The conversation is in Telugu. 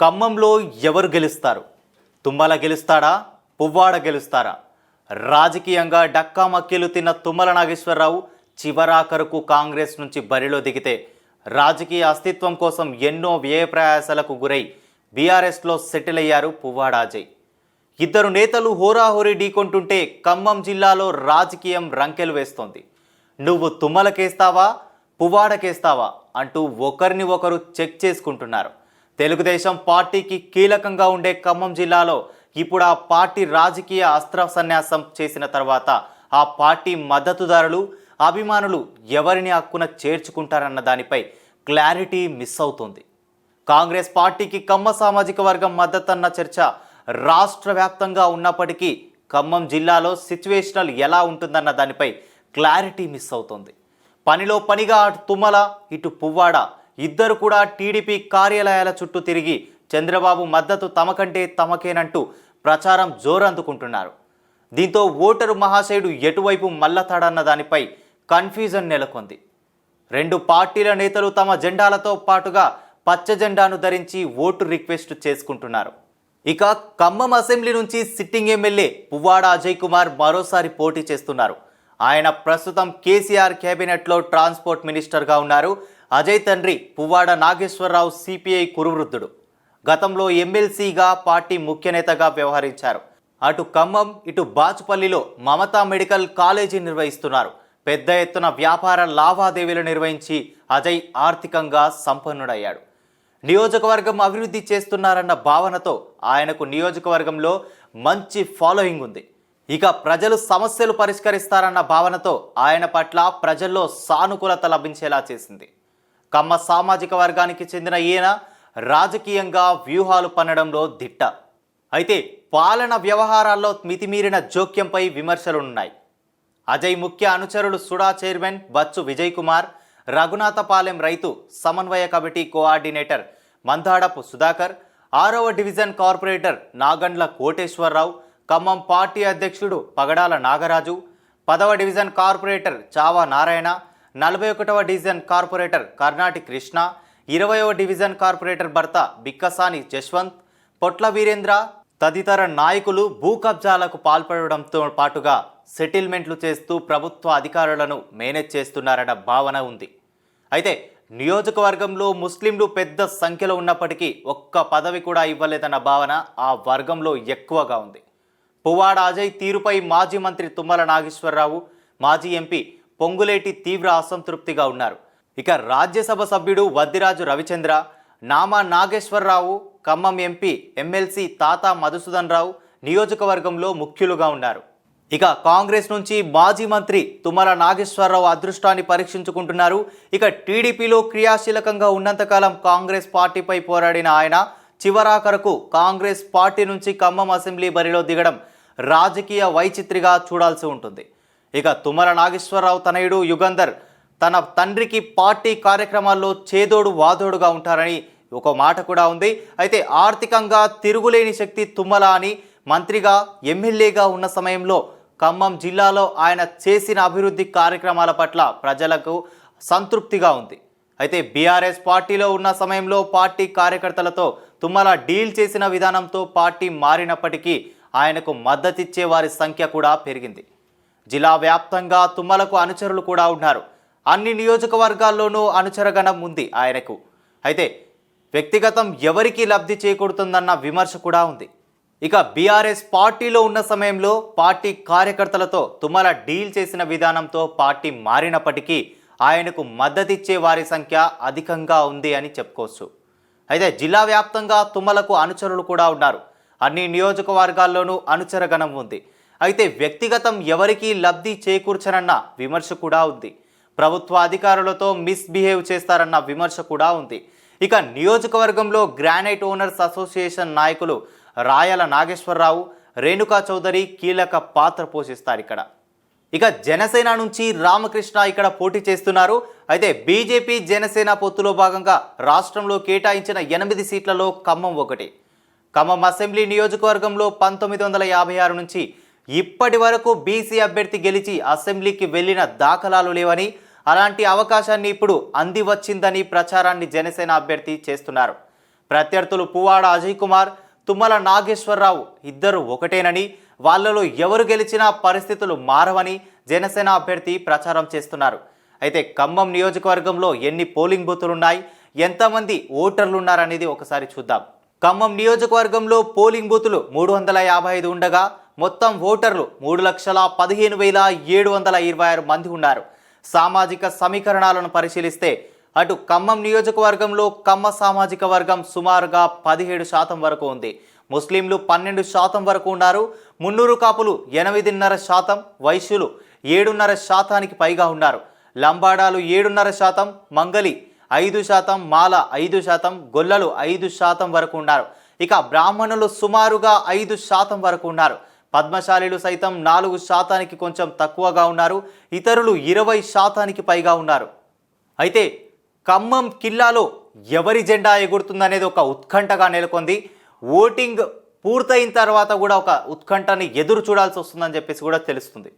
ఖమ్మంలో ఎవరు గెలుస్తారు? తుమ్మల గెలుస్తాడా? పువ్వాడ గెలుస్తారా? రాజకీయంగా డక్కా మక్కీలు తిన్న తుమ్మల నాగేశ్వరరావు చివరాఖరుకు కాంగ్రెస్ నుంచి బరిలో దిగితే రాజకీయ అస్తిత్వం కోసం ఎన్నో వ్యయ ప్రయాసాలకు గురై బీఆర్ఎస్లో సెటిల్ అయ్యారు పువ్వాడాజయ్ ఇద్దరు నేతలు హోరాహోరీ ఢీకొంటుంటే ఖమ్మం జిల్లాలో రాజకీయం రంకెలు వేస్తోంది. నువ్వు తుమ్మలకేస్తావా? పువ్వాడకేస్తావా? అంటూ ఒకరిని ఒకరు చెక్ చేసుకుంటున్నారు. తెలుగుదేశం పార్టీకి కీలకంగా ఉండే ఖమ్మం జిల్లాలో ఇప్పుడు ఆ పార్టీ రాజకీయ అస్త్ర సన్యాసం చేసిన తర్వాత ఆ పార్టీ మద్దతుదారులు అభిమానులు ఎవరిని హక్కున చేర్చుకుంటారన్న దానిపై క్లారిటీ మిస్ అవుతుంది. కాంగ్రెస్ పార్టీకి కమ్మ సామాజిక వర్గం మద్దతన్న చర్చ రాష్ట్ర వ్యాప్తంగా ఉన్నప్పటికీ ఖమ్మం జిల్లాలో సిచ్యువేషనల్ ఎలా ఉంటుందన్న దానిపై క్లారిటీ మిస్ అవుతుంది. పనిలో పనిగా అటు తుమ్మల ఇటు పువ్వాడ ఇద్దరు కూడా టీడీపీ కార్యాలయాల చుట్టూ తిరిగి చంద్రబాబు మద్దతు తమకంటే తమకేనంటూ ప్రచారం జోరందుకుంటున్నారు. దీంతో ఓటరు మహాశయుడు ఎటువైపు మల్లతాడన్న దానిపై కన్ఫ్యూజన్ నెలకొంది. రెండు పార్టీల నేతలు తమ జెండాలతో పాటుగా పచ్చ జెండాను ధరించి ఓటు రిక్వెస్ట్ చేసుకుంటున్నారు. ఇక ఖమ్మం అసెంబ్లీ నుంచి సిట్టింగ్ ఎమ్మెల్యే పువ్వాడ అజయ్ కుమార్ మరోసారి పోటీ చేస్తున్నారు. ఆయన ప్రస్తుతం కేసీఆర్ కేబినెట్లో ట్రాన్స్పోర్ట్ మినిస్టర్గా ఉన్నారు. అజయ్ తండ్రి పువ్వాడ నాగేశ్వరరావు సిపిఐ కురువృద్ధుడు. గతంలో ఎమ్మెల్సీగా పార్టీ ముఖ్య నేతగా వ్యవహరించారు. అటు ఖమ్మం ఇటు బాచుపల్లిలో మమతా మెడికల్ కాలేజీ నిర్వహిస్తున్నారు. పెద్ద ఎత్తున వ్యాపార లావాదేవీలు నిర్వహించి అజయ్ ఆర్థికంగా సంపన్నుడయ్యాడు. నియోజకవర్గం అభివృద్ధి చేస్తున్నారన్న భావనతో ఆయనకు నియోజకవర్గంలో మంచి ఫాలోయింగ్ ఉంది. ఇక ప్రజలు సమస్యలు పరిష్కరిస్తారన్న భావనతో ఆయన పట్ల ప్రజల్లో సానుకూలత లభించేలా చేసింది. కమ్మ సామాజిక వర్గానికి చెందిన ఈయన రాజకీయంగా వ్యూహాలు పన్నడంలో దిట్ట. అయితే పాలన వ్యవహారాల్లో మితిమీరిన జోక్యంపై విమర్శలున్నాయి. అజయ్ ముఖ్య అనుచరులు సుడా చైర్మన్ బచ్చు విజయ్ కుమార్ రఘునాథపాలెం రైతు సమన్వయ కమిటీ కోఆర్డినేటర్ మందాడపు సుధాకర్ ఆరవ division corporator Nagandla Koteswararao Khammam party అధ్యక్షుడు పగడాల నాగరాజు పదవ డివిజన్ కార్పొరేటర్ చావా నారాయణ నలభై ఒకటవ డివిజన్ కార్పొరేటర్ కర్ణాటి కృష్ణ ఇరవయవ డివిజన్ కార్పొరేటర్ భర్త బిక్కసాని జశ్వంత్ పొట్ల వీరేంద్ర తదితర నాయకులు భూ కబ్జాలకు పాల్పడడంతో పాటుగా సెటిల్మెంట్లు చేస్తూ ప్రభుత్వ అధికారులను మేనేజ్ చేస్తున్నారన్న భావన ఉంది. అయితే నియోజకవర్గంలో ముస్లింలు పెద్ద సంఖ్యలో ఉన్నప్పటికీ ఒక్క పదవి కూడా ఇవ్వలేదన్న భావన ఆ వర్గంలో ఎక్కువగా ఉంది. పువ్వాడ అజయ్ తీరుపై మాజీ మంత్రి తుమ్మల నాగేశ్వరరావు మాజీ ఎంపీ పొంగులేటి తీవ్ర అసంతృప్తిగా ఉన్నారు. ఇక రాజ్యసభ సభ్యుడు వద్దిరాజు రవిచంద్ర నామా నాగేశ్వరరావు ఖమ్మం ఎంపీ ఎమ్మెల్సీ తాత మధుసూదన్ రావు నియోజకవర్గంలో ముఖ్యులుగా ఉన్నారు. ఇక కాంగ్రెస్ నుంచి మాజీ మంత్రి తుమ్మల నాగేశ్వరరావు అదృష్టాన్ని పరీక్షించుకుంటున్నారు. ఇక టీడీపీలో క్రియాశీలకంగా ఉన్నంతకాలం కాంగ్రెస్ పార్టీపై పోరాడిన ఆయన చివరాఖరకు కాంగ్రెస్ పార్టీ నుంచి ఖమ్మం అసెంబ్లీ బరిలో దిగడం రాజకీయ వైచిత్రిగా చూడాల్సి ఉంటుంది. ఇక తుమ్మల నాగేశ్వరరావు తనయుడు యుగంధర్ తన తండ్రికి పార్టీ కార్యక్రమాల్లో చేదోడు వాదోడుగా ఉంటారని ఒక మాట కూడా ఉంది. అయితే ఆర్థికంగా తిరుగులేని శక్తి తుమ్మల అని మంత్రిగా ఎమ్మెల్యేగా ఉన్న సమయంలో ఖమ్మం జిల్లాలో ఆయన చేసిన అభివృద్ధి కార్యక్రమాల పట్ల ప్రజలకు సంతృప్తిగా ఉంది. అయితే బీఆర్ఎస్ పార్టీలో ఉన్న సమయంలో పార్టీ కార్యకర్తలతో తుమ్మల డీల్ చేసిన విధానంతో పార్టీ మారినప్పటికీ ఆయనకు మద్దతిచ్చే వారి సంఖ్య కూడా పెరిగింది. జిల్లా వ్యాప్తంగా తుమ్మలకు అనుచరులు కూడా ఉన్నారు. అన్ని నియోజకవర్గాల్లోనూ అనుచరగణం ఉంది ఆయనకు. అయితే వ్యక్తిగతం ఎవరికి లబ్ధి చేకూరుతుందన్న విమర్శ కూడా ఉంది. ఇక బీఆర్ఎస్ పార్టీలో ఉన్న సమయంలో పార్టీ కార్యకర్తలతో తుమ్మల డీల్ చేసిన విధానంతో పార్టీ మారినప్పటికీ ఆయనకు మద్దతిచ్చే వారి సంఖ్య అధికంగా ఉంది అని చెప్పుకోవచ్చు. అయితే జిల్లా వ్యాప్తంగా తుమ్మలకు అనుచరులు కూడా ఉన్నారు. అన్ని నియోజకవర్గాల్లోనూ అనుచరగణం ఉంది. అయితే వ్యక్తిగతం ఎవరికీ లబ్ధి చేకూర్చనన్న విమర్శ కూడా ఉంది. ప్రభుత్వ అధికారులతో మిస్బిహేవ్ చేస్తారన్న విమర్శ కూడా ఉంది. ఇక నియోజకవర్గంలో గ్రానైట్ ఓనర్స్ అసోసియేషన్ నాయకులు రాయల నాగేశ్వరరావు రేణుకా చౌదరి కీలక పాత్ర పోషిస్తారు ఇక్కడ. ఇక జనసేన నుంచి రామకృష్ణ ఇక్కడ పోటీ చేస్తున్నారు. అయితే బీజేపీ జనసేన పొత్తులో భాగంగా రాష్ట్రంలో కేటాయించిన ఎనిమిది సీట్లలో ఖమ్మం ఒకటి. ఖమ్మం అసెంబ్లీ నియోజకవర్గంలో పంతొమ్మిది వందల యాభై ఆరు నుంచి ఇప్పటి వరకు బీసీ అభ్యర్థి గెలిచి అసెంబ్లీకి వెళ్ళిన దాఖలాలు లేవని అలాంటి అవకాశాన్ని ఇప్పుడు అంది వచ్చిందని ప్రచారాన్ని జనసేన అభ్యర్థి చేస్తున్నారు. ప్రత్యర్థులు పువ్వాడ అజయ్ కుమార్ తుమ్మల నాగేశ్వరరావు ఇద్దరు ఒకటేనని వాళ్ళలో ఎవరు గెలిచినా పరిస్థితులు మారవని జనసేన అభ్యర్థి ప్రచారం చేస్తున్నారు. అయితే ఖమ్మం నియోజకవర్గంలో ఎన్ని పోలింగ్ బూతులున్నాయి ఎంతమంది ఓటర్లు ఉన్నారనేది ఒకసారి చూద్దాం. ఖమ్మం నియోజకవర్గంలో పోలింగ్ బూతులు మూడు వందల యాభై ఐదు ఉండగా మొత్తం ఓటర్లు మూడు లక్షల పదిహేను వేల ఏడు వందల ఇరవై ఆరు మంది ఉన్నారు. సామాజిక సమీకరణాలను పరిశీలిస్తే అటు ఖమ్మం నియోజకవర్గంలో కమ్మ సామాజిక వర్గం సుమారుగా పదిహేడు శాతం వరకు ఉంది. ముస్లింలు పన్నెండు శాతం వరకు ఉన్నారు. మున్నూరు కాపులు ఎనిమిదిన్నర శాతం వైశ్యులు ఏడున్నర శాతానికి పైగా ఉన్నారు. లంబాడాలు ఏడున్నర శాతం మంగలి ఐదు శాతం మాల ఐదు శాతం గొల్లలు ఐదు శాతం వరకు ఉన్నారు. ఇక బ్రాహ్మణులు సుమారుగా ఐదు శాతం వరకు ఉన్నారు. పద్మశాలీలు సైతం నాలుగు శాతానికి కొంచెం తక్కువగా ఉన్నారు. ఇతరులు ఇరవై శాతానికి పైగా ఉన్నారు. అయితే ఖమ్మం కిల్లాలో ఎవరి జెండా ఎగురుతుందనేది ఒక ఉత్కంఠగా నెలకొంది. ఓటింగ్ పూర్తయిన తర్వాత కూడా ఒక ఉత్కంఠని ఎదురు చూడాల్సి వస్తుందని చెప్పేసి కూడా తెలుస్తుంది.